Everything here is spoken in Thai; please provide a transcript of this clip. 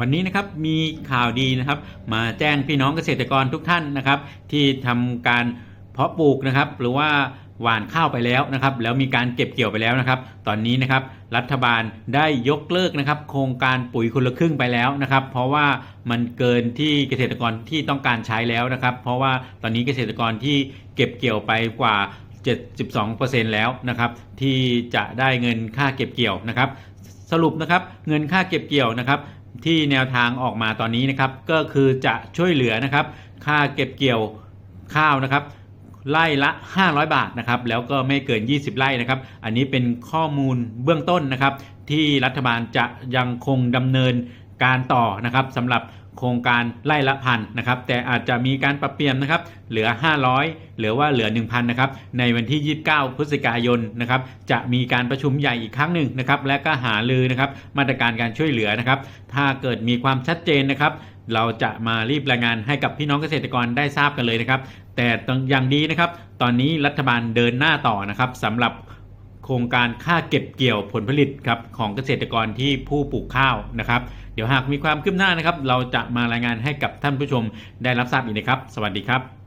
วันนี้นะครับมีข่าวดีนะครับ มาแจ้งพี่น้องเกษตรกรทุกท่านนะครับ ที่ทำการเพาะปลูกนะครับ หรือว่าหว่านข้าวไปแล้วนะครับ แล้วมีการเก็บเกี่ยวไปแล้วนะครับ ตอนนี้นะครับรัฐบาลได้ยกเลิกนะครับ โครงการปุ๋ยคนละครึ่งไปแล้วนะครับ เพราะว่ามันเกินที่เกษตรกรที่ต้องการใช้แล้วนะครับ เพราะว่าตอนนี้เกษตรกรที่เก็บเกี่ยวไปกว่า 72%แล้วนะครับ ที่จะได้เงินค่าเก็บเกี่ยวนะครับ สรุปนะครับเงินค่าเก็บเกี่ยวนะครับ ที่แนวทางออกมาตอนนี้นะครับ ก็คือจะช่วยเหลือนะครับ ค่าเก็บเกี่ยวข้าวนะครับไร่ละ 500 บาทนะครับ แล้วก็ไม่เกิน 20 ไร่นะครับ อันนี้เป็นข้อมูลเบื้องต้นนะครับ ที่รัฐบาลจะยังคงดำเนินการต่อนะครับสำหรับ โครงการไร่ละพันนะครับแต่อาจจะมีการปรับเปลี่ยนนะครับเหลือ 500 หรือว่าเหลือ 1,000นะครับในวันที่ 29 พฤศจิกายนนะครับจะมีการประชุมใหญ่อีกครั้งหนึ่งนะครับและก็หาลือนะครับมาตรการการช่วยเหลือนะครับถ้าเกิดมีความชัดเจนนะครับเราจะมารีบรายงานให้กับพี่น้องเกษตรกรได้ทราบกันเลยนะครับ แต่ต้องอย่างดีนะครับ ตอนนี้รัฐบาลเดินหน้าต่อนะครับสำหรับ โครงการค่าเก็บเกี่ยวผลผลิตครับของเกษตรกรที่ผู้ปลูกข้าวนะครับ เดี๋ยวหากมีความคืบหน้านะครับ เราจะมารายงานให้กับท่านผู้ชมได้รับทราบอีกนะครับ สวัสดีครับ